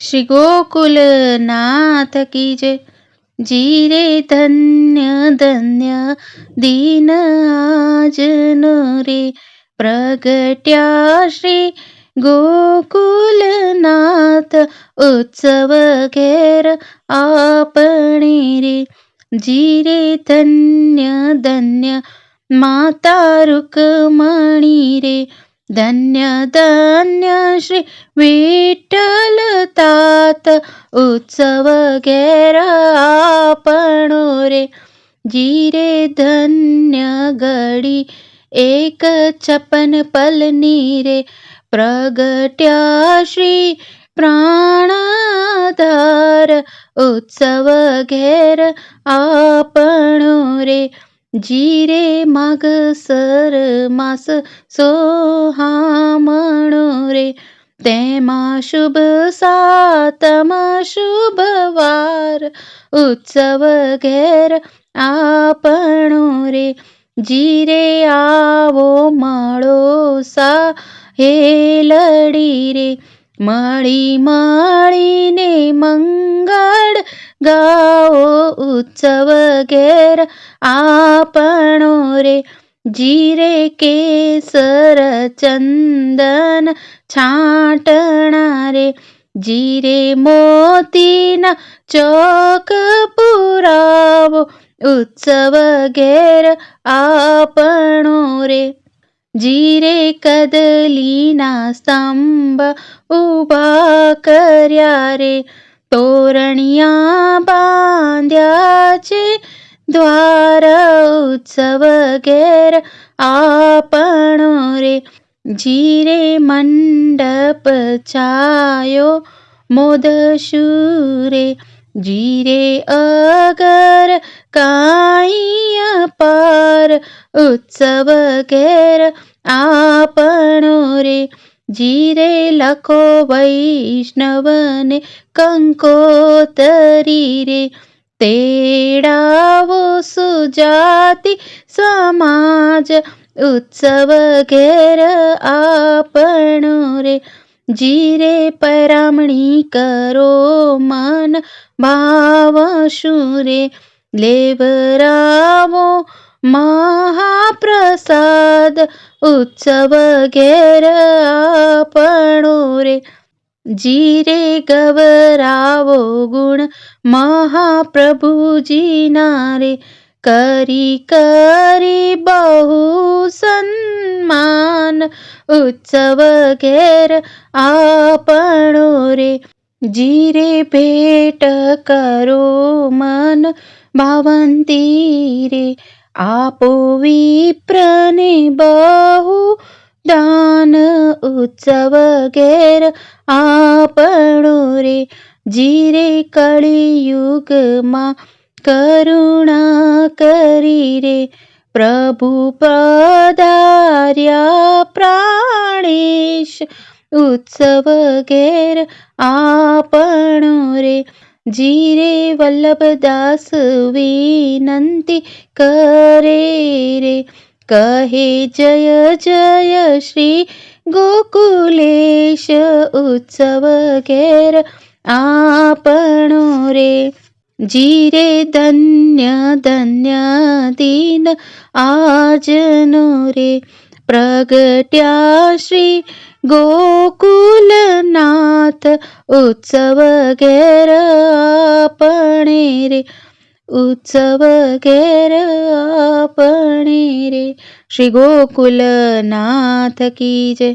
શ્રી ગોકુલનાથ કી જય જીરે ધન્ય ધન્ય દીન આજનો રે પ્રગટ્યા શ્રી ગોકુલનાથ ઉત્સવ ઘેર આપણે રે જીરે ધન્ય ધન્ય માતા રૂકમણી રે ધન્ય ધન્ય શ્રી વિઠ્ઠલ તાત ઉત્સવ ઘેર આપણો રે જીરે ધન્ય ઘડી એક છપન પલની રે પ્રગટ્યા શ્રી પ્રાણાધાર ઉત્સવ ઘેર આપણો રે જીરે માગસર માસ સોહામણો રે તેમાં શુભ સાતમ શુભ વાર ઉત્સવ ઘેર આપણો રે જીરે આવો માળો સા હે લડી રે મળી મળીને મંગળ ગાઓ ઉત્સવ ઘેર આપણો રે જીરે કેસર ચંદન છાંટણા રે જીરે મોતીના ચોક પુરાવો ઉત્સવ ઘેર આપણો રે જીરે કદલીના સ્તંભ ઊભા કર્યા રે તોરણિયા બાંધ્યા છે. દ્વાર ઉત્સવ ઘેર આપણો રે. જીરે મંડપ છાયો મોદ શુરે જીરે અગર કાંઈ પાર ઉત્સવ ઘેર આપણો રે. જીરે લખો વૈષ્ણવને કંકોતરી રે તેડાવો સુજાતિ સમાજ ઉત્સવ ઘેર આપણો રે જીરે પરામણી કરો મન ભાવ શુરે લેવરાવો મહાપ્રસાદ ઉત્સવ ઘેર આપણો રે જીરે ગવરાવો ગુણ મહાપ્રભુજીના રે કરી કરી બહુ સન્માન ઉત્સવ ઘેર આપણો રે જીરે ભેટ કરો મન ભાવંતી રે આપો વિપ્રને બહુ ઉત્સવ ઘેર આપણું રે જીરે કળિયુગમાં કરુણા કરી રે પ્રભુ પધાર્યા પ્રાણેશ ઉત્સવ ઘેર આપણું રે જીરે વલ્લભદાસ વિનંતી કરે રે. કહે જય જય શ્રી ગોકુલેશ ઉત્સવ ઘેર આપણો રે જીરે ધન્ય ધન્ય દીન આજનો રે પ્રગટ્યા શ્રી ગોકુલનાથ ઉત્સવ ઘેર આપણે રે ઉત્સવ ઘેર આપણે રે શ્રી ગોકુલનાથ કી જય